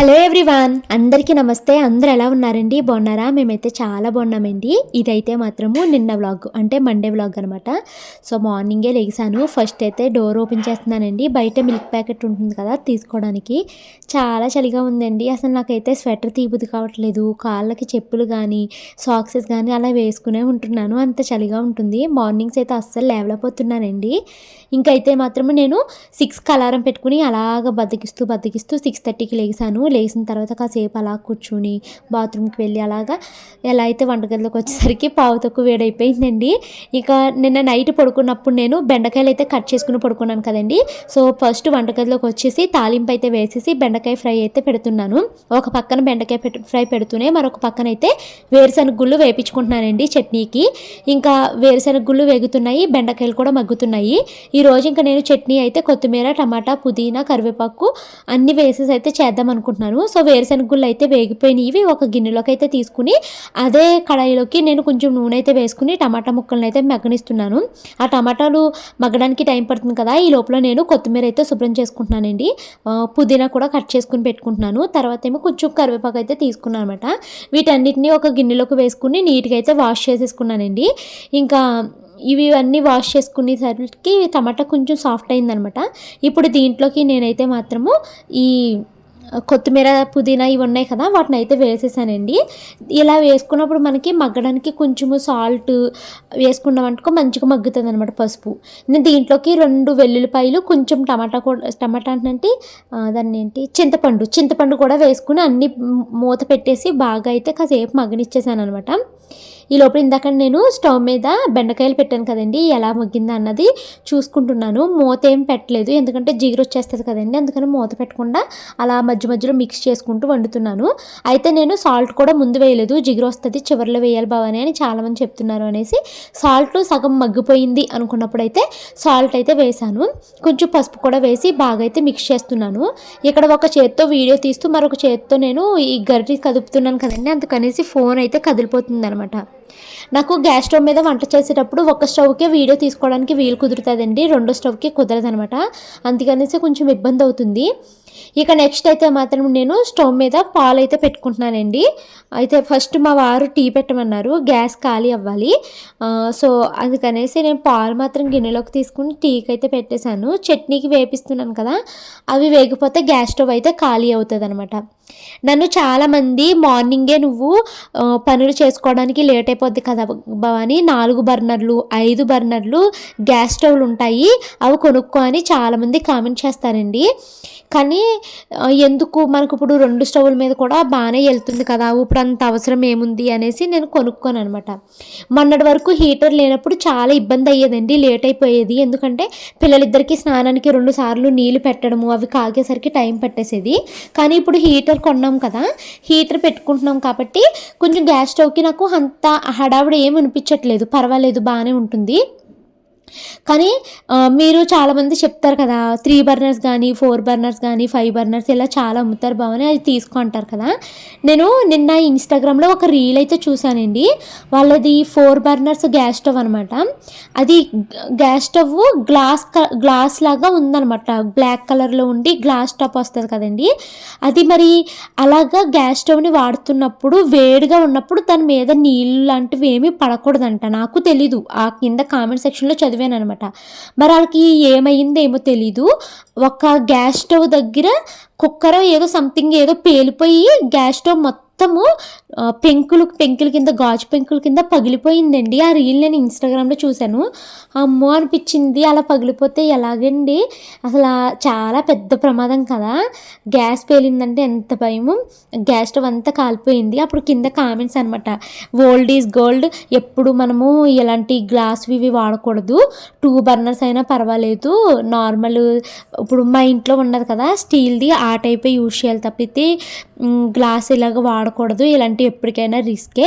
Hello everyone అందరికీ నమస్తే. అందరూ ఎలా ఉన్నారండి? బాగున్నారా? మేమైతే చాలా బాగున్నామండి. ఇదైతే మాత్రము నిన్న వ్లాగ్ అంటే మండే వ్లాగ్ అనమాట. సో మార్నింగే లెగిసాను ఫస్ట్ అయితే డోర్ ఓపెన్ చేస్తున్నానండి. బయట మిల్క్ ప్యాకెట్ ఉంటుంది కదా తీసుకోవడానికి. చాలా చలిగా ఉందండి. అసలు నాకైతే స్వెటర్ తీబుద్ది కావట్లేదు. కాళ్ళకి చెప్పులు కానీ సాక్సెస్ కానీ అలా వేసుకునే ఉంటున్నాను. అంత చలిగా ఉంటుంది. మార్నింగ్స్ అయితే అస్సలు లేవలేకపోతున్నానండి. ఇంకైతే మాత్రము నేను సిక్స్కి అలారం పెట్టుకుని అలాగ బతికిస్తూ బతికిస్తూ సిక్స్ థర్టీకి లేసాను లేచిన తర్వాత కాసేపు అలా కూర్చుని బాత్రూమ్కి వెళ్ళి అలాగా ఎలా అయితే వంటగదిలోకి వచ్చేసరికి పావు తక్కువ వేడైపోయిందండి. ఇక నిన్న నైట్ పడుకున్నప్పుడు నేను బెండకాయలు అయితే కట్ చేసుకుని పడుకున్నాను కదండి. సో ఫస్ట్ వంటగదిలోకి వచ్చేసి తాలింపు అయితే వేసేసి బెండకాయ ఫ్రై అయితే పెడుతున్నాను. ఒక పక్కన బెండకాయ పెట్టు ఫ్రై పెడుతూనే మరొక పక్కన అయితే వేరుశనగ గుళ్ళు వేపించుకుంటున్నానండి చట్నీకి. ఇంకా వేరుశనగ గుళ్ళు వేగుతున్నాయి బెండకాయలు కూడా మగ్గుతున్నాయి. ఈ రోజు ఇంకా నేను చట్నీ అయితే కొత్తిమీర టమాటా పుదీనా కరివేపాకు అన్ని వేసేసి అయితే చేద్దాం అనుకుంటున్నాను సో వేరుశనగ గుళ్ళు అయితే వేగిపోయినవి ఒక గిన్నెలోకి అయితే తీసుకుని అదే కడాయిలోకి నేను కొంచెం నూనె అయితే వేసుకుని టమాటా ముక్కలను అయితే మగ్గనిస్తున్నాను. ఆ టమాటాలు మగ్గడానికి టైం పడుతుంది కదా ఈ లోపల నేను కొత్తిమీర అయితే శుభ్రం చేసుకుంటున్నానండి. పుదీనా కూడా కట్ చేసుకుని పెట్టుకుంటున్నాను. తర్వాత ఏమో కొంచెం కరివేపాకు అయితే తీసుకున్నాను అనమాట వీటన్నిటిని ఒక గిన్నెలోకి వేసుకుని నీట్గా అయితే వాష్ చేసేసుకున్నానండి. ఇంకా ఇవి అన్నీ వాష్ చేసుకునేసరికి టమాటా కొంచెం సాఫ్ట్ అయిందనమాట ఇప్పుడు దీంట్లోకి నేనైతే మాత్రము ఈ కొత్తిమీర పుదీనా ఇవి ఉన్నాయి కదా వాటిని అయితే వేసేసానండి. ఇలా వేసుకున్నప్పుడు మనకి మగ్గడానికి కొంచెము సాల్ట్ వేసుకున్నామనుకో మంచిగా మగ్గుతుంది అనమాట పసుపు. నేను దీంట్లోకి రెండు వెల్లుల్లిపాయలు కొంచెం టమాటా కూడా టమాటా అంటే దాన్ని ఏంటి చింతపండు చింతపండు కూడా వేసుకుని అన్ని మూత పెట్టేసి బాగా అయితే కాసేపు మగ్గనిచ్చేసాను అనమాట ఈ లోపల ఇందాక నేను స్టవ్ మీద బెండకాయలు పెట్టాను కదండి ఎలా ముగ్గిందా అన్నది చూసుకుంటున్నాను. మూత ఏం పెట్టలేదు ఎందుకంటే జీగురు వచ్చేస్తుంది కదండి అందుకని మూత పెట్టకుండా అలా మధ్య మధ్యలో మిక్స్ చేసుకుంటూ వండుతున్నాను. అయితే నేను సాల్ట్ కూడా ముందు వేయలేదు జిగురు వస్తుంది చివరిలో వేయాలి బావని అని చాలామంది చెప్తున్నారు అనేసి. సాల్ట్ సగం మగ్గిపోయింది అనుకున్నప్పుడు అయితే సాల్ట్ అయితే వేసాను కొంచెం పసుపు కూడా వేసి బాగా అయితే మిక్స్ చేస్తున్నాను. ఇక్కడ ఒక చేత్తో వీడియో తీస్తూ మరొక చేత్తో నేను ఈ గరిటి కదుపుతున్నాను కదండి అందుకనేసి ఫోన్ అయితే కదిలిపోతుంది అనమాట నాకు గ్యాస్ స్టవ్ మీద వంట చేసేటప్పుడు ఒక స్టవ్కే వీడియో తీసుకోవడానికి వీలు కుదురుతుందండి. రెండో స్టవ్కి కుదరదనమాట. అందుకనేసి కొంచెం ఇబ్బంది అవుతుంది. ఇక నెక్స్ట్ అయితే మాత్రం నేను స్టవ్ మీద పాలు అయితే పెట్టుకుంటున్నానండి. అయితే ఫస్ట్ మా వారు టీ పెట్టమన్నారు. గ్యాస్ ఖాళీ అవ్వాలి. సో అందుకనేసి నేను పాలు మాత్రం గిన్నెలోకి తీసుకుని టీకి అయితే పెట్టేశాను. చట్నీకి వేపిస్తున్నాను కదా అవి వేగిపోతే గ్యాస్ స్టవ్ అయితే ఖాళీ అవుతుంది అనమాట నన్ను చాలామంది మార్నింగే నువ్వు పనులు చేసుకోవడానికి లేట్ అయిపోద్ది కదా భవాని. నాలుగు బర్నర్లు ఐదు బర్నర్లు గ్యాస్ స్టవ్లు ఉంటాయి. అవి కొనుక్కో అని చాలామంది కామెంట్ చేస్తారండి. కానీ ఎందుకు? మనకు ఇప్పుడు రెండు స్టవ్ల మీద కూడా బాగానే వెళ్తుంది కదా. ఇప్పుడు అంత అవసరం ఏముంది అనేసి నేను కొనుక్కోను అనమాట. మొన్నటి వరకు హీటర్ లేనప్పుడు చాలా ఇబ్బంది అయ్యేదండి లేట్ అయిపోయేది. ఎందుకంటే పిల్లలిద్దరికీ స్నానానికి రెండు సార్లు నీళ్ళు పెట్టడము అవి కాగేసరికి టైం పట్టేసేది. కానీ ఇప్పుడు హీటర్ కొన్నాం కదా హీటర్ పెట్టుకుంటున్నాం కాబట్టి కొంచెం గ్యాస్ స్టవ్కి నాకు అంత హడావిడి ఏమి అనిపించట్లేదు. పర్వాలేదు బాగానే ఉంటుంది. కానీ మీరు చాలామంది చెప్తారు కదా త్రీ బర్నర్స్ కానీ ఫోర్ బర్నర్స్ కానీ ఫైవ్ బర్నర్స్ ఇలా చాలా అమ్ముతారు బావని అది తీసుకుంటారు కదా. నేను నిన్న ఇన్స్టాగ్రామ్లో ఒక రీల్ అయితే చూశానండి. వాళ్ళది ఫోర్ బర్నర్స్ గ్యాస్ స్టవ్ అనమాట అది గ్యాస్ స్టవ్ గ్లాస్ గ్లాస్ లాగా ఉందన్నమాట. బ్లాక్ కలర్లో ఉండి గ్లాస్ టాప్ వస్తుంది కదండి. అది మరి అలాగా గ్యాస్ స్టవ్ని వాడుతున్నప్పుడు వేడిగా ఉన్నప్పుడు దాని మీద నీళ్ళు లాంటివి ఏమీ పడకూడదంట. నాకు తెలీదు. ఆ కింద కామెంట్ సెక్షన్లో చదివాను అనమాట మరి వాళ్ళకి ఏమైందో ఏమో తెలీదు. ఒక గ్యాస్ స్టవ్ దగ్గర కుక్కర్ ఏదో సంథింగ్ ఏదో పేలిపోయి గ్యాస్ స్టవ్ మొత్తము పెంకులు పెంకుల కింద గాజు పెంకుల కింద పగిలిపోయిందండి. ఆ రీల్ నేను ఇన్స్టాగ్రామ్లో చూశాను. అమ్మో అనిపించింది. అలా పగిలిపోతే ఎలాగండి? అసలు చాలా పెద్ద ప్రమాదం కదా. గ్యాస్ పేలిందంటే ఎంత భయము. గ్యాస్ స్టవ్ అంతా కాలిపోయింది. అప్పుడు కింద కామెంట్స్ అనమాట ఓల్డ్ ఈజ్ గోల్డ్. ఎప్పుడు మనము ఇలాంటి గ్లాస్ ఇవి వాడకూడదు. టూ బర్నర్స్ అయినా పర్వాలేదు. నార్మల్ ఇప్పుడు మా ఇంట్లో ఉన్నది కదా స్టీల్ది. ఆ టైప్ యూజ్ చేయాలి తప్పితే గ్లాస్ ఇలాగ వాడకూడదు ఇలాంటి ఎప్పటికైనా రిస్కే.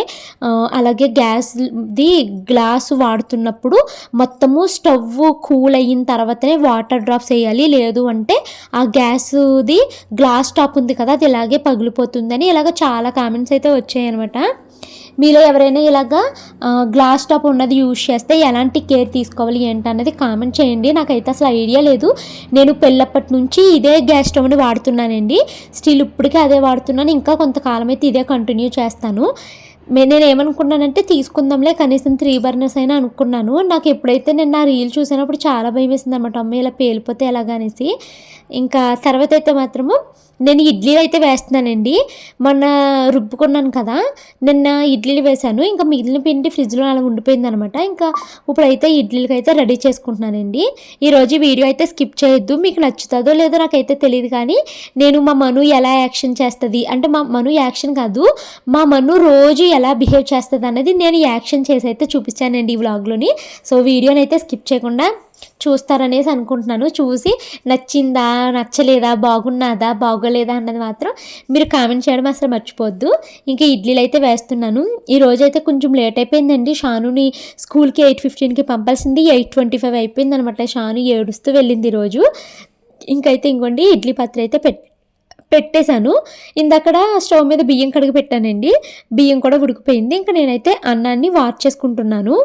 అలాగే గ్యాస్ది గ్లాస్ వాడుతున్నప్పుడు మొత్తము స్టవ్ కూల్ అయిన తర్వాతనే వాటర్ డ్రాప్స్ వేయాలి. లేదు అంటే ఆ గ్యాస్ది గ్లాస్ టాప్ ఉంది కదా అది ఇలాగే పగిలిపోతుందని ఇలాగ చాలా కామెంట్స్ అయితే వచ్చాయి అనమాట మీలో ఎవరైనా ఇలాగా గ్లాస్ టాప్ ఉన్నది యూజ్ చేస్తే ఎలాంటి కేర్ తీసుకోవాలి ఏంటన్నది కామెంట్ చేయండి. నాకైతే అసలు ఐడియా లేదు. నేను పెళ్ళప్పటి నుంచి ఇదే గ్యాస్ స్టవ్ని వాడుతున్నానండి. స్టిల్ ఇప్పటికీ అదే వాడుతున్నాను. ఇంకా కొంతకాలం అయితే ఇదే కంటిన్యూ చేస్తాను. నేను ఏమనుకున్నానంటే తీసుకుందాంలే కనీసం త్రీ బర్నర్స్ అయినా అనుకున్నాను. నాకు ఎప్పుడైతే నేను నా రీల్ చూసినప్పుడు చాలా భయం వేసింది అనమాట అమ్మ ఇలా పేలిపోతే ఎలాగనేసి. ఇంకా తర్వాత అయితే మాత్రము నేను ఇడ్లీలు అయితే వేస్తున్నానండి. మొన్న రుబ్బుకున్నాను కదా నిన్న ఇడ్లీలు వేశాను. ఇంకా మిగిలిన పిండి ఫ్రిడ్జ్లో అలా ఉండిపోయింది అనమాట ఇంకా ఇప్పుడైతే ఇడ్లీలకి అయితే రెడీ చేసుకుంటున్నానండి. ఈరోజు వీడియో అయితే స్కిప్ చేయొద్దు. మీకు నచ్చుతుందో లేదో నాకైతే తెలియదు కానీ నేను మా మను ఎలా యాక్షన్ చేస్తుంది అంటే మా మను యాక్షన్ కాదు మా మను రోజు ఎలా బిహేవ్ చేస్తుంది అన్నది నేను యాక్షన్ చేసి అయితే చూపించానండి ఈ వ్లాగ్లోని. సో వీడియోని అయితే స్కిప్ చేయకుండా చూస్తారనేసి అనుకుంటున్నాను. చూసి నచ్చిందా నచ్చలేదా బాగున్నదా బాగోలేదా అన్నది మాత్రం మీరు కామెంట్ చేయడం అసలు మర్చిపోవద్దు ఇంకా ఇడ్లీలు అయితే వేస్తున్నాను. ఈ అయితే కొంచెం లేట్ అయిపోయిందండి. షానుని స్కూల్కి ఎయిట్ ఫిఫ్టీన్కి పంపాల్సింది. ఎయిట్ ట్వంటీ ఫైవ్ అయిపోయింది అనమాట షాను ఏడుస్తూ వెళ్ళింది ఈరోజు ఇంకైతే ఇంకోండి ఇడ్లీ పాత్ర అయితే పెట్ పెట్టేశాను. ఇందక్కడ స్టవ్ మీద బియ్యం కడిగి పెట్టానండి. బియ్యం కూడా ఉడికిపోయింది. ఇంకా నేనైతే అన్నాన్ని వాచ్ చేసుకుంటున్నాను.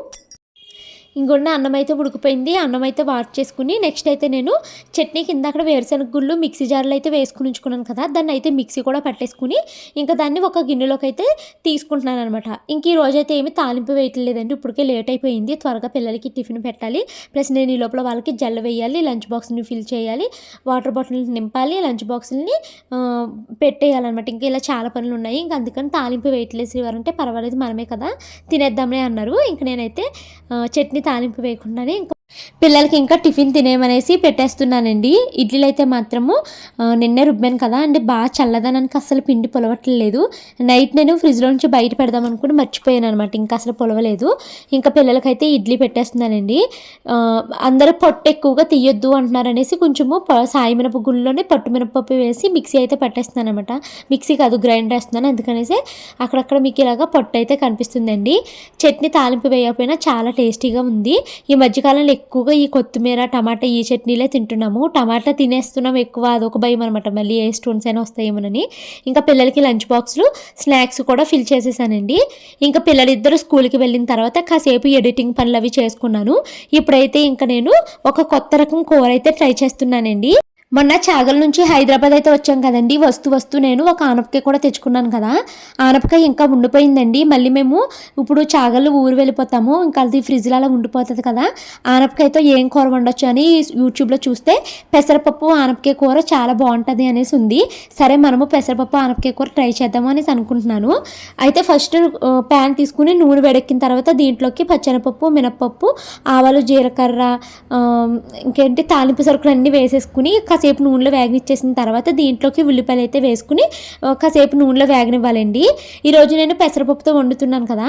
ఇంకొన్న అన్నం అయితే ఉడికిపోయింది అన్నం అయితే వాట్ చేసుకుని నెక్స్ట్ అయితే నేను చట్నీ కింద అక్కడ వేరుశనగ గుళ్ళు మిక్సీ జార్లో అయితే వేసుకుని ఉంచుకున్నాను కదా దాన్ని అయితే మిక్సీ కూడా పట్టేసుకుని ఇంకా దాన్ని ఒక గిన్నెలోకి అయితే తీసుకుంటున్నాను అనమాట ఇంక ఈ రోజు అయితే ఏమి తాలింపు వేయట్లేదండి ఇప్పటికే లేట్ అయిపోయింది. త్వరగా పిల్లలకి టిఫిన్ పెట్టాలి. ప్లస్ నేను ఈ లోపల వాళ్ళకి జల్ల వేయాలి లంచ్ బాక్స్ని ఫిల్ చేయాలి వాటర్ బాటిల్ని నింపాలి లంచ్ బాక్స్ని పెట్టేయాలన్నమాట. ఇంకా ఇలా చాలా పనులు ఉన్నాయి. ఇంకా అందుకని తాలింపు వేయట్లేదు. శ్రీవారు అంటే పర్వాలేదు మనమే కదా తినేద్దామనే అన్నారు. ఇంక నేనైతే చట్నీ తాలింపు వేయకుండానే ఇంకా పిల్లలకి ఇంకా టిఫిన్ తినేమనేసి పెట్టేస్తున్నానండి. ఇడ్లీలు అయితే మాత్రము నిన్నే రుబ్బాను కదా అంటే బాగా చల్లదనానికి అసలు పిండి పొలవట్లేదు. నైట్ నేను ఫ్రిడ్జ్లో నుంచి బయట పెడదాం అనుకుని మర్చిపోయాను అనమాట ఇంకా అసలు పొలవలేదు. ఇంకా పిల్లలకైతే ఇడ్లీ పెట్టేస్తున్నానండి. అందరూ పొట్టు ఎక్కువగా తీయొద్దు అంటున్నారు అనేసి కొంచెము సాయి మినప గుళ్ళలోనే పట్టు మినపప్పు వేసి మిక్సీ అయితే పట్టేస్తున్నాను అనమాట మిక్సీ కాదు గ్రైండర్ వేస్తున్నాను అందుకనేసి అక్కడక్కడ మీకు ఇలాగా పొట్టు అయితే కనిపిస్తుందండి. చట్నీ తాలింపు వేయకపోయినా చాలా టేస్టీగా ఉంది ఈ మధ్యకాలంలో ఎక్కువగా ఈ కొత్తిమీర టమాటా ఈ చట్నీలే తింటున్నాము. టమాటా తినేస్తున్నాం ఎక్కువ అదొక భయం అనమాట మళ్ళీ ఏ స్టోన్స్ అయినా వస్తాయేమోనని. ఇంకా పిల్లలకి లంచ్ బాక్స్లు స్నాక్స్ కూడా ఫిల్ చేసేసానండి. ఇంకా పిల్లలిద్దరూ స్కూల్కి వెళ్ళిన తర్వాత కాసేపు ఎడిటింగ్ పనులు అవి చేసుకున్నాను. ఇప్పుడైతే ఇంకా నేను ఒక కొత్త రకం కూర అయితే ట్రై చేస్తున్నానండి. మొన్న చాగల నుంచి హైదరాబాద్ అయితే వచ్చాం కదండి. వస్తూ వస్తూ నేను ఒక ఆనపకాయ కూడా తెచ్చుకున్నాను కదా. ఆనపకాయ ఇంకా ఉండిపోయిందండి. మళ్ళీ మేము ఇప్పుడు చాగలు ఊరు వెళ్ళిపోతాము. ఇంకా అది ఫ్రిడ్జ్లో అలా ఉండిపోతుంది కదా. ఆనపకాయతో ఏం కూర వండొచ్చు అని యూట్యూబ్లో చూస్తే పెసరపప్పు ఆనపకాయ కూర చాలా బాగుంటుంది అనేసి ఉంది. సరే మనము పెసరపప్పు ఆనపకాయ కూర ట్రై చేద్దాము అనేసి అనుకుంటున్నాను. అయితే ఫస్ట్ ప్యాన్ తీసుకుని నూనె వేడెక్కిన తర్వాత దీంట్లోకి పచ్చనపప్పు మినప్పప్పు ఆవాలు జీలకర్ర ఇంకేంటి తాలింపు సరుకులు అన్నీ వేసేసుకుని కాసేపు నూనెలో వేగనిచ్చేసిన తర్వాత దీంట్లోకి ఉల్లిపాయలు అయితే వేసుకుని కాసేపు నూనెలో వేగనివ్వాలండి. ఈరోజు నేను పెసరపప్పుతో వండుతున్నాను కదా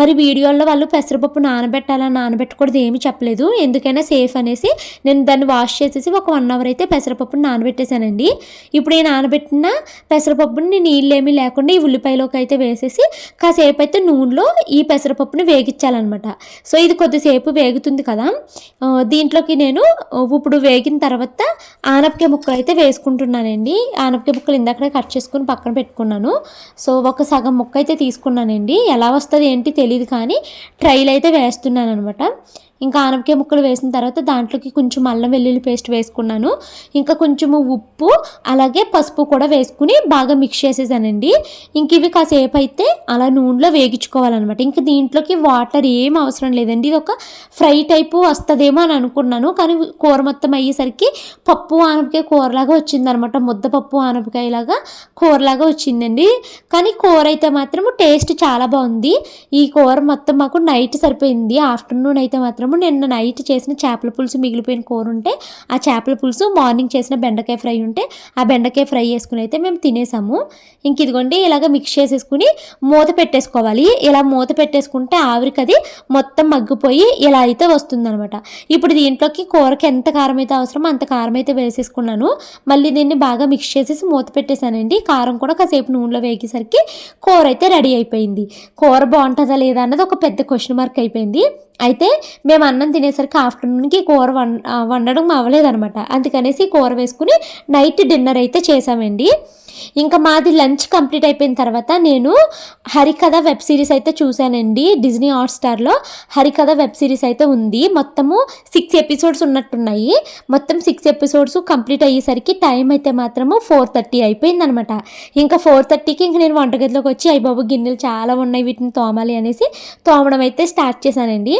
మరి వీడియోలో వాళ్ళు పెసరపప్పు నానబెట్టాలా నానబెట్టకూడదు ఏమీ చెప్పలేదు. ఎందుకైనా సేఫ్ అనేసి నేను దాన్ని వాష్ చేసేసి ఒక వన్ అవర్ అయితే పెసరపప్పుని నానబెట్టేశానండి. ఇప్పుడు ఈ నానబెట్టిన పెసరపప్పుని నీళ్ళేమీ లేకుండా ఈ ఉల్లిపాయలోకి అయితే వేసేసి కాసేపు అయితే నూనెలో ఈ పెసరపప్పుని వేగించాలన్నమాట. సో ఇది కొద్దిసేపు వేగుతుంది కదా దీంట్లోకి నేను ఇప్పుడు వేగిన తర్వాత ఆనపకాయ ముక్కలు అయితే వేసుకుంటున్నానండి. ఆనపకాయ ముక్కలు ఇందాకనే కట్ చేసుకుని పక్కన పెట్టుకున్నాను. సో ఒక సగం ముక్క అయితే తీసుకున్నానండి. ఎలా వస్తుంది ఏంటి తెలియదు కానీ ట్రైల్ అయితే వేస్తున్నాను అనమాట ఇంకా ఆనపకాయ ముక్కలు వేసిన తర్వాత దాంట్లోకి కొంచెం అల్లం వెల్లుల్లి పేస్ట్ వేసుకున్నాను. ఇంకా కొంచెము ఉప్పు అలాగే పసుపు కూడా వేసుకుని బాగా మిక్స్ చేసేసానండి. ఇంక ఇవి కాసేపు అయితే అలా నూనెలో వేగించుకోవాలన్నమాట. ఇంకా దీంట్లోకి వాటర్ ఏం అవసరం లేదండి. ఇది ఒక ఫ్రై టైపు వస్తుందేమో అని అనుకున్నాను. కానీ కూర మొత్తం అయ్యేసరికి పప్పు ఆనపకాయ కూరలాగా వచ్చిందనమాట ముద్దపప్పు ఆనపకాయలాగా కూరలాగా వచ్చిందండి. కానీ కూర అయితే మాత్రం టేస్ట్ చాలా బాగుంది. ఈ కూర మొత్తం మాకు నైట్ సరిపోయింది. ఆఫ్టర్నూన్ అయితే మాత్రం మాత్రము నిన్న నైట్ చేసిన చేపల పులుసు మిగిలిపోయిన కూర ఉంటే ఆ చేపల పులుసు మార్నింగ్ చేసిన బెండకాయ ఫ్రై ఉంటే ఆ బెండకాయ ఫ్రై చేసుకుని అయితే మేము తినేసాము. ఇంక ఇదిగోండి ఇలాగ మిక్స్ చేసేసుకుని మూత పెట్టేసుకోవాలి. ఇలా మూత పెట్టేసుకుంటే ఆవిరికి అది మొత్తం మగ్గిపోయి ఇలా అయితే వస్తుందనమాట ఇప్పుడు దీంట్లోకి కూరకి ఎంత కారం అయితే అవసరమో అంత కారం అయితే వేసేసుకున్నాను. మళ్ళీ దీన్ని బాగా మిక్స్ చేసేసి మూత పెట్టేశానండి. కారం కూడా కాసేపు నూనెలో వేగేసరికి కూర అయితే రెడీ అయిపోయింది. కూర బాగుంటుందా లేదా అన్నది ఒక పెద్ద క్వశ్చన్ మార్క్ అయిపోయింది. అయితే మేము అన్నం తినేసరికి ఆఫ్టర్నూన్కి కూర వం వండడం అవ్వలేదన్నమాట. అందుకనేసి కూర వేసుకుని నైట్ డిన్నర్ అయితే చేసామండి ఇంకా మాది లంచ్ కంప్లీట్ అయిపోయిన తర్వాత నేను హరికథ వెబ్ సిరీస్ అయితే చూశానండి డిజ్నీ హాట్స్టార్లో. హరికథ వెబ్ సిరీస్ అయితే ఉంది. మొత్తము సిక్స్ ఎపిసోడ్స్ ఉన్నట్టున్నాయి. మొత్తం సిక్స్ ఎపిసోడ్స్ కంప్లీట్ అయ్యేసరికి టైం అయితే మాత్రము ఫోర్ థర్టీ అయిపోయింది అనమాట ఇంకా ఫోర్ థర్టీకి ఇంక నేను వంటగదిలోకి వచ్చి అయ్యి బాబు గిన్నెలు చాలా ఉన్నాయి వీటిని తోమాలి అనేసి తోమడం అయితే స్టార్ట్ చేశానండి.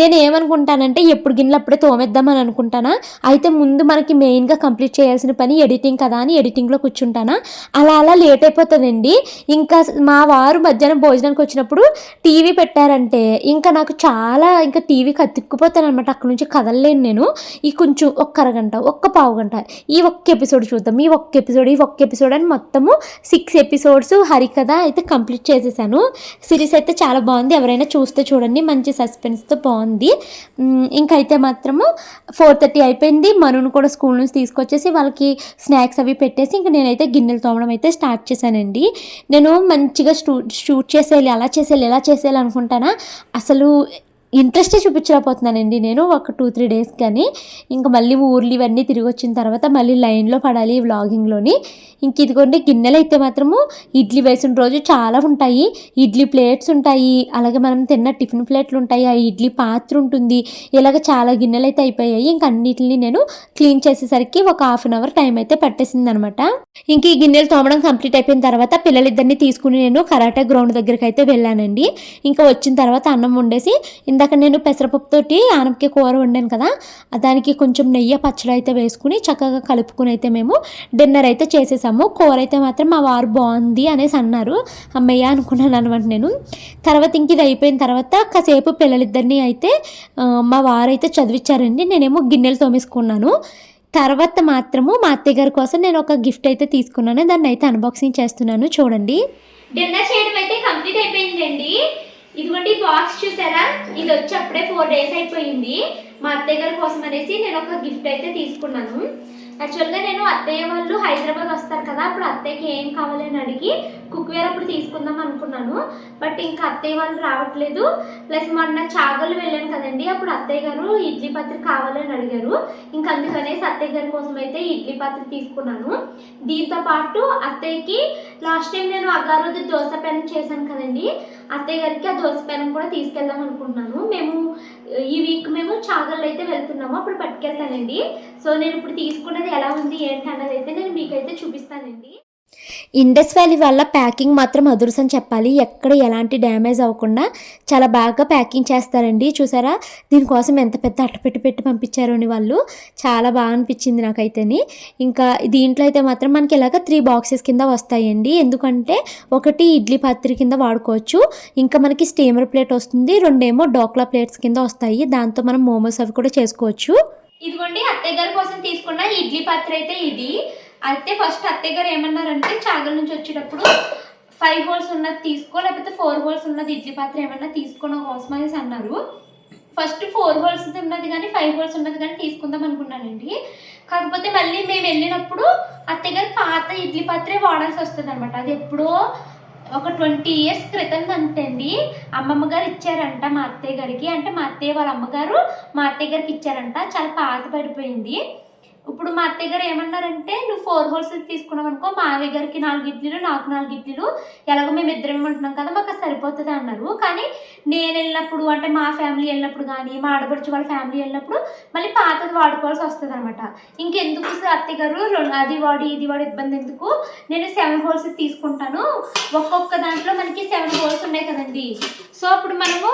నేను ఏమనుకుంటానంటే ఎప్పుడు గిన్నెలు అప్పుడే తోమేద్దామని అనుకుంటానా? అయితే ముందు మనకి మెయిన్గా కంప్లీట్ చేయాల్సిన పని ఎడిటింగ్ కదా అని ఎడిటింగ్లో కూర్చుంటానా? అలా అలా లేట్ అయిపోతుందండి ఇంకా మా వారు మధ్యాహ్నం భోజనానికి వచ్చినప్పుడు టీవీ పెట్టారంటే ఇంకా నాకు చాలా ఇంకా టీవీకి అతుక్కుపోతాను అనమాట అక్కడ నుంచి కదలలేను నేను. ఈ కొంచెం ఒక్క అరగంట ఒక్క పావు గంట ఈ ఒక్క ఎపిసోడ్ చూద్దాం ఈ ఒక్క ఎపిసోడ్ ఈ ఒక్క ఎపిసోడ్ అని మొత్తము సిక్స్ ఎపిసోడ్స్ హరికథ అయితే కంప్లీట్ చేసేసాను. సిరీస్ అయితే చాలా బాగుంది. ఎవరైనా చూస్తే చూడండి. మంచి సస్పెన్స్తో బాగుంది. ఇంకైతే మాత్రము ఫోర్ థర్టీ అయిపోయింది. మనును కూడా స్కూల్ నుంచి తీసుకొచ్చేసి వాళ్ళకి స్నాక్స్ అవి పెట్టేసి ఇంకా నేనైతే గిన్నెలు తోమడం అయితే స్టార్ట్ చేశానండి. నేను మంచిగా షూ షూట్ చేసేయాలి అలా చేసేయాలి ఎలా చేసేయాలి అనుకుంటానా? అసలు ఇంట్రెస్టే చూపించలేకపోతున్నానండి నేను ఒక టూ త్రీ డేస్ కానీ. ఇంకా మళ్ళీ ఊర్లు ఇవన్నీ తిరిగి వచ్చిన తర్వాత మళ్ళీ లైన్లో పడాలి వ్లాగింగ్లోని. ఇంక ఇదిగోండి గిన్నెలు అయితే మాత్రము ఇడ్లీ వేసిన రోజు చాలా ఉంటాయి. ఇడ్లీ ప్లేట్స్ ఉంటాయి. అలాగే మనం తిన్న టిఫిన్ ప్లేట్లు ఉంటాయి. ఆ ఇడ్లీ పాత్ర ఉంటుంది. ఇలాగ చాలా గిన్నెలు అయితే అయిపోయాయి. ఇంక అన్నిటిని నేను క్లీన్ చేసేసరికి ఒక హాఫ్ అన్ అవర్ టైం అయితే పట్టేసింది అనమాట ఇంక ఈ గిన్నెలు తోమడం కంప్లీట్ అయిపోయిన తర్వాత పిల్లలిద్దరిని తీసుకుని నేను కరాటే గ్రౌండ్ దగ్గరికి అయితే వెళ్ళానండి. ఇంకా వచ్చిన తర్వాత అన్నం వండేసి ఇందాక నేను పెసరపప్పుతోటి ఆనపకాయ కూర వండాను కదా దానికి కొంచెం నెయ్యి పచ్చడి అయితే వేసుకుని చక్కగా కలుపుకుని అయితే మేము డిన్నర్ అయితే చేసేసాము. కూర అయితే మాత్రం మా వారు బాగుంది అనేసి అన్నారు. అమ్మయ్య అనుకున్నాను అనమాట నేను. తర్వాత ఇంక ఇది అయిపోయిన తర్వాత కాసేపు పిల్లలిద్దరిని అయితే మా వారు అయితే చదివించారండి నేనేమో గిన్నెలు తోమేసుకున్నాను. తర్వాత మాత్రము మా అత్తయ్య గారి కోసం నేను ఒక గిఫ్ట్ అయితే తీసుకున్నాను. దాన్ని అయితే అన్బాక్సింగ్ చేస్తున్నాను. చూడండి. డిన్నర్ చేయడం అయితే కంప్లీట్ అయిపోయిందండి. ఇదిగోండి బాక్స్ చూసారా? ఇది వచ్చి అప్పుడే ఫోర్ డేస్ అయిపోయింది. మా అత్తయ్య గారి కోసం అనేసి నేను ఒక గిఫ్ట్ అయితే తీసుకున్నాను. యాక్చువల్గా నేను అత్తయ్య వాళ్ళు హైదరాబాద్ వస్తారు కదా అప్పుడు అత్తయ్యకి ఏం కావాలి అని అడిగి కుక్వేర్ అప్పుడు తీసుకుందాం అనుకున్నాను. బట్ ఇంకా అత్తయ్య వాళ్ళు రావట్లేదు. ప్లస్ మొన్న చాగలు వెళ్ళాను కదండి అప్పుడు అత్తయ్య గారు ఇడ్లీ పత్రి కావాలని అడిగారు. ఇంకా అందుకనేసి అత్తయ్య గారి కోసం అయితే ఇడ్లీ పత్రి తీసుకున్నాను. దీంతో పాటు అత్తయ్యకి లాస్ట్ టైం నేను అగారోజు దోశ పెనం చేశాను కదండి అత్తయ్య గారికి ఆ దోశ పెనం కూడా తీసుకెళ్దాం అనుకుంటున్నాను. మేము ఈ వీక్ మేము చాగల్ అయితే వెళ్తున్నాము అప్పుడు పట్టుకెళ్తానండి. సో నేను ఇప్పుడు తీసుకున్నది ఎలా ఉంది ఏంటి అన్నది అయితే నేను మీకైతే చూపిస్తానండి. ఇండస్ వ్యాలీ వల్ల ప్యాకింగ్ మాత్రం అదుర్సని చెప్పాలి. ఎక్కడ ఎలాంటి డ్యామేజ్ అవ్వకుండా చాలా బాగా ప్యాకింగ్ చేస్తారండి. చూసారా? దీనికోసం ఎంత పెద్ద అట్టపెట్టి పెట్టి పంపించారు అని వాళ్ళు. చాలా బాగా అనిపించింది నాకైతేని. ఇంకా దీంట్లో అయితే మాత్రం మనకి ఇలాగ త్రీ బాక్సెస్ కింద వస్తాయండి. ఎందుకంటే ఒకటి ఇడ్లీ పాత్రి కింద వాడుకోవచ్చు. ఇంకా మనకి స్టీమర్ ప్లేట్ వస్తుంది. రెండేమో డోక్లా ప్లేట్స్ కింద వస్తాయి. దాంతో మనం మోమోస్ అవి కూడా చేసుకోవచ్చు. ఇదిగోండి అత్తయ్య గారి కోసం తీసుకున్న ఇడ్లీ పాత్ర అయితే ఇది. అయితే ఫస్ట్ అత్తయ్య గారు ఏమన్నారంటే చాగల నుంచి వచ్చేటప్పుడు ఫైవ్ హోల్స్ ఉన్నది తీసుకో లేకపోతే ఫోర్ హోల్స్ ఉన్నది ఇడ్లీ పాత్ర ఏమన్నా తీసుకోవడం కోసం అనేసి అన్నారు. ఫస్ట్ ఫోర్ హోల్స్ ఉన్నది కానీ ఫైవ్ హోల్స్ ఉన్నది కానీ తీసుకుందాం అనుకున్నానండి. కాకపోతే మళ్ళీ మేము వెళ్ళినప్పుడు అత్తయ్య గారు పాత ఇడ్లీ పాత్రే వాడాల్సి వస్తుంది అనమాట అది ఎప్పుడో ఒక ట్వంటీ ఇయర్స్ క్రితం అంతండి అమ్మమ్మ గారు ఇచ్చారంట మా అత్తయ్య గారికి. అంటే మా అత్తయ్య వాళ్ళ అమ్మగారు మా అత్తయ్య గారికి ఇచ్చారంట. చాలా పాత పడిపోయింది. ఇప్పుడు మా అత్తయ్య గారు ఏమన్నారంటే నువ్వు ఫోర్ హోల్స్ తీసుకున్నావు అనుకో మావయ్య గారికి నాలుగు ఇడ్లీలు నాకు నాలుగు ఇడ్లీలు ఎలాగో మేము ఇద్దరం ఉంటున్నాం కదా మాకు సరిపోతుంది అన్నారు. కానీ నేను వెళ్ళినప్పుడు అంటే మా ఫ్యామిలీ వెళ్ళినప్పుడు కానీ మా ఆడపడుచు వాళ్ళ ఫ్యామిలీ వెళ్ళినప్పుడు మళ్ళీ పాతది వాడుకోవాల్సి వస్తుంది అనమాట ఇంకెందుకు సార్ అత్తయ్య గారు రెండు- అది వాడి ఇది వాడి ఇబ్బంది ఎందుకు? నేను సెవెన్ హోల్స్ తీసుకుంటాను. ఒక్కొక్క దాంట్లో మనకి సెవెన్ హోల్స్ ఉన్నాయి కదండి. సో అప్పుడు మనము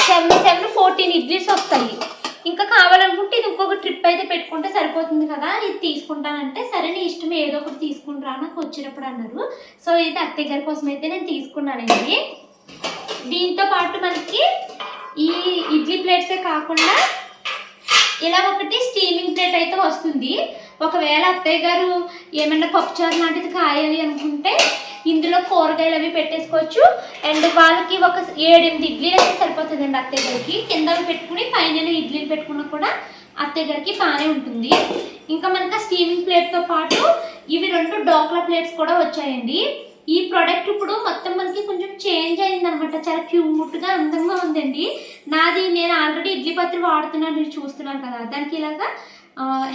సెవెన్ సెవెన్ ఫోర్టీన్ ఇడ్లీస్ వస్తాయి. ఇంకా కావాలనుకుంటే ఇది ఇంకొక ట్రిప్ అయితే పెట్టుకుంటే సరిపోతుంది కదా. ఇది తీసుకుంటానంటే సరే నీ ఇష్టం ఏదో ఒకటి తీసుకుంటారా నాకు వచ్చినప్పుడు అన్నారు. సో ఇది అత్తయ్య గారి కోసం అయితే నేను తీసుకున్నానండి. దీంతో పాటు మనకి ఈ ఇడ్లీ ప్లేట్సే కాకుండా ఇలా ఒకటి స్టీమింగ్ ప్లేట్ అయితే వస్తుంది. ఒకవేళ అత్తయ్య గారు ఏమైనా పప్పుచారు లాంటిది కాయాలి అనుకుంటే ఇందులో కూరగాయలు అవి పెట్టేసుకోవచ్చు. అండ్ వాళ్ళకి ఒక ఏడెనిమిది ఇడ్లీలు అయితే సరిపోతుందండి అత్తయ్య గారికి కింద పెట్టుకుని పైన ఇడ్లీలు పెట్టుకున్నా కూడా అత్తయ్య గారికి బాగానే ఉంటుంది. ఇంకా మనకి స్టీమింగ్ ప్లేట్తో పాటు ఇవి రెండు డోక్లా ప్లేట్స్ కూడా వచ్చాయండి. ఈ ప్రోడక్ట్ ఇప్పుడు మొత్తం మనకి కొంచెం చేంజ్ అయింది అనమాట చాలా క్యూట్గా అందంగా ఉందండి. నాది నేను ఆల్రెడీ ఇడ్లీ పత్రి వాడుతున్నాను మీరు చూస్తున్నాను కదా. దానికి ఇలాగా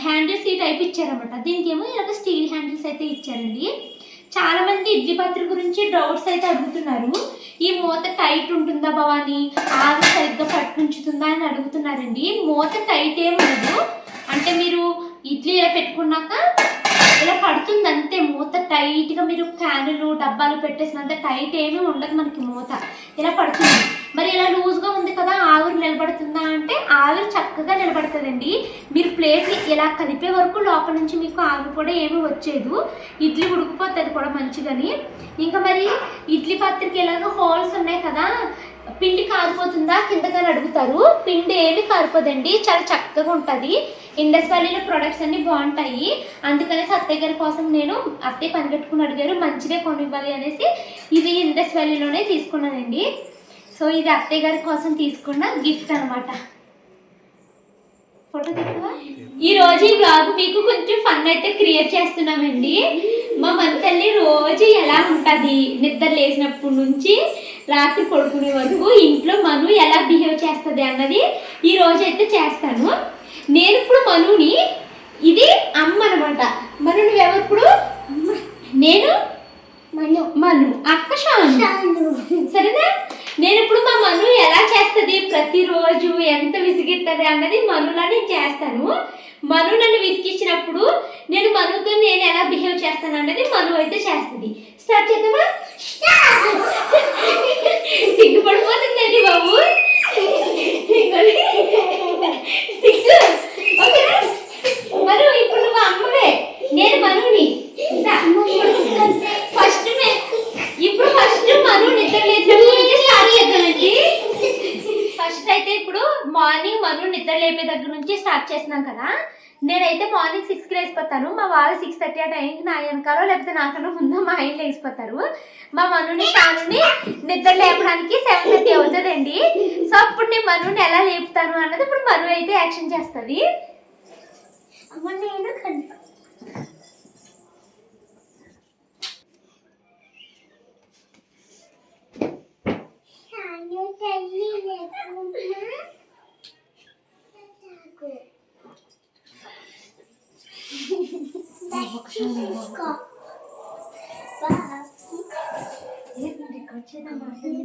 హ్యాండిల్స్ ఈ టైప్ ఇచ్చారనమాట. దీనికి ఏమో ఇలాగ స్టీల్ హ్యాండిల్స్ అయితే ఇచ్చారండి. చాలా మంది ఇడ్లీ పాత్ర గురించి డౌట్స్ అయితే అడుగుతున్నారు. ఈ మూత టైట్ ఉంటుందా భవాని? ఆవి సరిగ్గా పట్టుంచుతుందా అని అడుగుతున్నారండి. మూత టైట్ ఏమి ఉండదు. అంటే మీరు ఇడ్లీ ఇలా పెట్టుకున్నాక ఇలా పడుతుంది అంతే మూత టైట్గా మీరు క్యానులు డబ్బాలు పెట్టేసినంత టైట్ ఏమీ ఉండదు మనకి మూత. ఇలా పడుతుంది. మరి ఇలా లూజ్గా ఉంది కదా ఆవిరి నిలబడుతుందా అంటే ఆవిరి చక్కగా నిలబడుతుందండి. మీరు ప్లేట్ ఇలా కలిపే వరకు లోపల నుంచి మీకు ఆవిరి కూడా ఏమీ వచ్చేదు. ఇడ్లీ ఉడికిపోతుంది కూడా మంచిదని ఇంకా మరి ఇడ్లీ పాత్రకి ఇలాగ హోల్స్ ఉన్నాయి కదా పిండి కారిపోతుందా? కిందగా అడుగుతారు. పిండి ఏమి కారిపోదండి. చాలా చక్కగా ఉంటుంది. ఇండస్ వ్యాలీలో ప్రొడక్ట్స్ అన్నీ బాగుంటాయి. అందుకనేసి అత్తయ్య గారి కోసం నేను అత్తయ్య పని కట్టుకుని అడిగారు. మంచిదే కొనివ్వాలి అనేసి ఇది ఇండస్ వ్యాలీలోనే తీసుకున్నానండి. సో ఇది అత్తయ్య గారి కోసం తీసుకున్న గిఫ్ట్ అనమాట ఫోటో తీసుకోవా? ఈ రోజు ఈ బ్లాగ్ మీకు కొంచెం ఫన్ అయితే క్రియేట్ చేస్తున్నామండి. మా మన తల్లి రోజు ఎలా ఉంటుంది? నిద్ర లేచినప్పటి నుంచి రాత్రి పడుకునే వరకు ఇంట్లో మను ఎలా బిహేవ్ చేస్తుంది అన్నది ఈ రోజు అయితే చేస్తాను. నేను ఇప్పుడు మనుని ఇది అమ్మ అనమాట మను నువ్వెవరు ఇప్పుడు నేను? మను. మను. అక్క సరేనా? నేను ఇప్పుడు మా మను ఎలా చేస్తుంది ప్రతిరోజు ఎంత విసిగిస్తుంది అన్నది మనులా నేను చేస్తాను. మను నన్ను విసిగించినప్పుడు నేను మనుతో నేను ఎలా బిహేవ్ చేస్తాను అన్నది మను అయితే చేస్తుంది. స్టార్ట్ చేద్దామా సిగ్గుపడిపోతుందండి బాబు సిగ్గు ఓకేనా మను ఇప్పుడు నువ్వు అమ్మవే నేను మనుని ఫస్ట్ ఇప్పుడు ఫస్ట్ మను నిద్ర లేచినప్పుడు నుంచి స్టార్ట్ చేద్దామండి ఫస్ట్ అయితే ఇప్పుడు మార్నింగ్ మను నిద్ర లేపే దగ్గర నుంచి స్టార్ట్ చేస్తున్నాం కదా నేనైతే మార్నింగ్ సిక్స్కి లేచిపోతాను మా వాళ్ళు సిక్స్ థర్టీ ఆ టైంకి నా వెనకాలో లేకపోతే నాకన్నా ముందు మా ఆయన లేచిపోతారు. మా మనుని షానుని నిద్ర లేపడానికి సెవెన్ థర్టీ అవుతుందండి. సో అప్పుడు నేను మనుని ఎలా లేపుతాను అన్నది ఇప్పుడు మను అయితే యాక్షన్ చేస్తుంది. అమ్మ నేను కనుక చాలు తల్లి లేకున్నా తీసుకో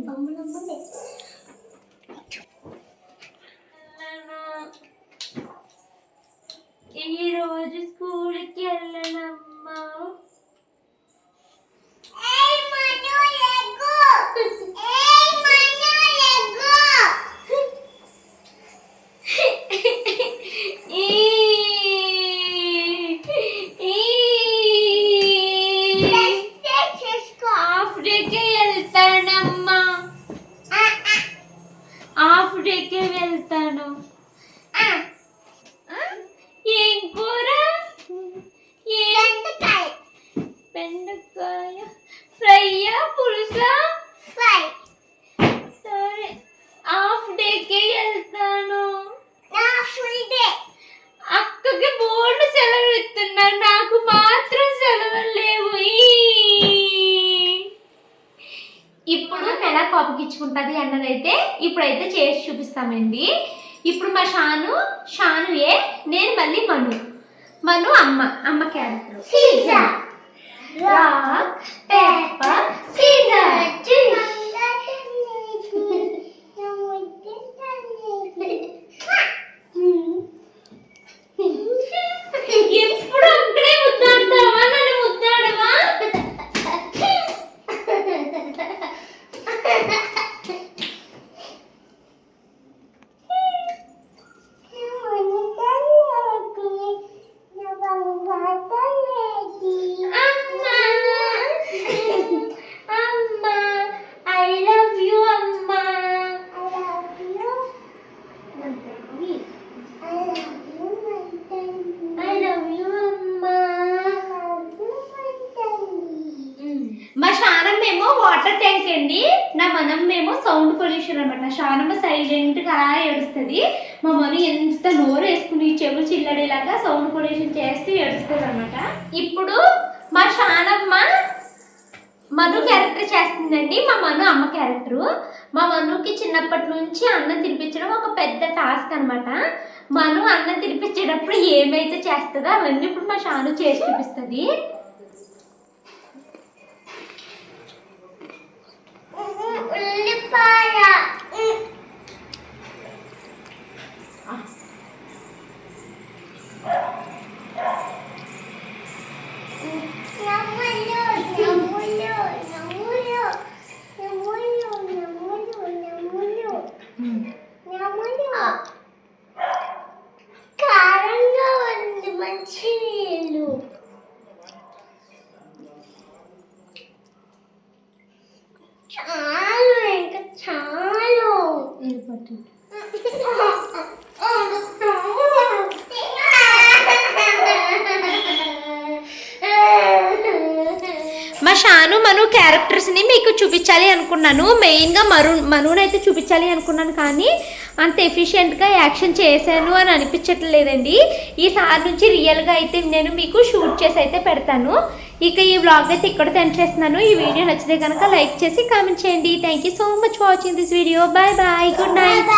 బొమ్మలమ్మలే ఈ రోజు స్కూల్కి వెళ్ళనమ్మా ఏయ్ మను లెగ్గు ఏయ్ మను లెగ్గు ఈ ఈ టెస్ట్ చేసుకో హాఫ్ డేకి వెళ్తానమ్మా ఆ ఆ హాఫ్ డేకి వెళ్తాను ఆ ఆ? ఏం కూర ఏం బెండకాయ బెండకాయ ఫ్రైయా పులుసా ఫ్రై సరే హాఫ్ డేకి వెళ్తాను నా ఫుల్ డే అక్కకి బోర్డు సెలవులు ఇస్తున్నారు నాకు మాత్రం సెలవులు లేవు ఈ. ఇప్పుడు ఎలా కోపకిచ్చుకుంటుంది అన్నదైతే ఇప్పుడైతే చేసి చూపిస్తామండి. ఇప్పుడు మా షాను షాను ఏ? నేను మళ్ళీ మను. మను అమ్మ అమ్మ character. Scissor. Rock paper scissor mummy ఎంత నోరు వేసుకుని చెవులు చిల్లడేలాగా సౌండ్ పొల్యూషన్ చేస్తూ ఏడుస్తుంది అనమాట ఇప్పుడు మా షానమ్మ మను క్యారెక్టర్ చేస్తుందండి. మా మను అమ్మ క్యారెక్టరు. మా మనుకి చిన్నప్పటి నుంచి అన్నం తినిపించడం ఒక పెద్ద టాస్క్ అనమాట మను అన్నం తినిపించేటప్పుడు ఏమైతే చేస్తుందో అవన్నీ ఇప్పుడు మా షాను చేసి చూపిస్తుంది. ఉల్లిపాయ. చాలు ఇంకా చాలు షాను మను క్యారెక్టర్స్ని మీకు చూపించాలి అనుకున్నాను. మెయిన్గా మరుణ్ మనుని అయితే చూపించాలి అనుకున్నాను కానీ అంత ఎఫిషియెంట్గా యాక్షన్ చేశాను అని అనిపించట్లేదండి ఈసారి నుంచి రియల్గా అయితే నేను మీకు షూట్ చేసి అయితే పెడతాను. ఇక ఈ వ్లాగ్ అయితే ఇక్కడ సెండ్ చేస్తున్నాను. ఈ వీడియో నచ్చితే కనుక లైక్ చేసి కామెంట్ చేయండి. Thank you so much watching this video bye bye good night